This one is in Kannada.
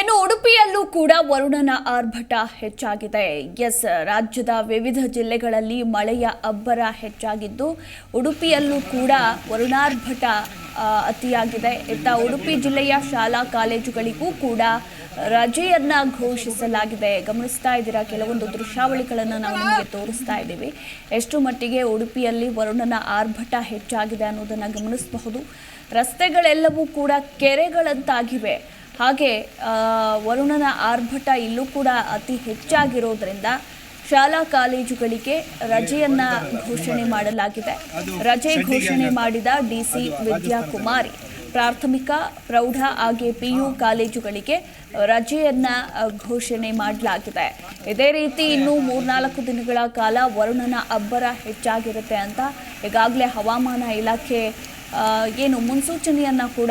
ಇನ್ನು ಉಡುಪಿಯಲ್ಲೂ ಕೂಡ ವರುಣನ ಆರ್ಭಟ ಹೆಚ್ಚಾಗಿದೆ. ಎಸ್, ರಾಜ್ಯದ ವಿವಿಧ ಜಿಲ್ಲೆಗಳಲ್ಲಿ ಮಳೆಯ ಅಬ್ಬರ ಹೆಚ್ಚಾಗಿದ್ದು, ಉಡುಪಿಯಲ್ಲೂ ಕೂಡ ವರುಣಾರ್ಭಟ ಅತಿಯಾಗಿದೆ. ಇತ್ತ ಉಡುಪಿ ಜಿಲ್ಲೆಯ ಶಾಲಾ ಕಾಲೇಜುಗಳಿಗೂ ಕೂಡ ರಜೆಯನ್ನ ಘೋಷಿಸಲಾಗಿದೆ. ಗಮನಿಸ್ತಾ ಇದ್ದೀರಾ? ಕೆಲವೊಂದು ದೃಶ್ಯಾವಳಿಗಳನ್ನು ನಾವು ನಿಮಗೆ ತೋರಿಸ್ತಾ ಇದ್ದೀವಿ. ಎಷ್ಟು ಮಟ್ಟಿಗೆ ಉಡುಪಿಯಲ್ಲಿ ವರುಣನ ಆರ್ಭಟ ಹೆಚ್ಚಾಗಿದೆ ಅನ್ನೋದನ್ನು ಗಮನಿಸಬಹುದು. ರಸ್ತೆಗಳೆಲ್ಲವೂ ಕೂಡ ಕೆರೆಗಳಂತಾಗಿವೆ. ಹಾಗೆ ವರುಣನ ಆರ್ಭಟ ಇಲ್ಲೂ ಕೂಡ ಅತಿ ಹೆಚ್ಚಾಗಿರೋದ್ರಿಂದ ಶಾಲಾ ಕಾಲೇಜುಗಳಿಗೆ ರಜೆಯನ್ನ ಘೋಷಣೆ ಮಾಡಲಾಗಿದೆ. ರಜೆ ಘೋಷಣೆ ಮಾಡಿದ ಡಿಸಿ ವಿದ್ಯಾಕುಮಾರಿ, ಪ್ರಾಥಮಿಕ, ಪ್ರೌಢ ಹಾಗೆ ಪಿಯು ಕಾಲೇಜುಗಳಿಗೆ ರಜೆಯನ್ನ ಘೋಷಣೆ ಮಾಡಲಾಗಿದೆ. ಇದೇ ರೀತಿ ಇನ್ನು ಮೂರ್ನಾಲ್ಕು ದಿನಗಳ ಕಾಲ ವರುಣನ ಅಬ್ಬರ ಹೆಚ್ಚಾಗಿರುತ್ತೆ ಅಂತ ಈಗಾಗಲೇ ಹವಾಮಾನ ಇಲಾಖೆ ಏನು ಮುನ್ಸೂಚನೆಯನ್ನ ಕೂಡ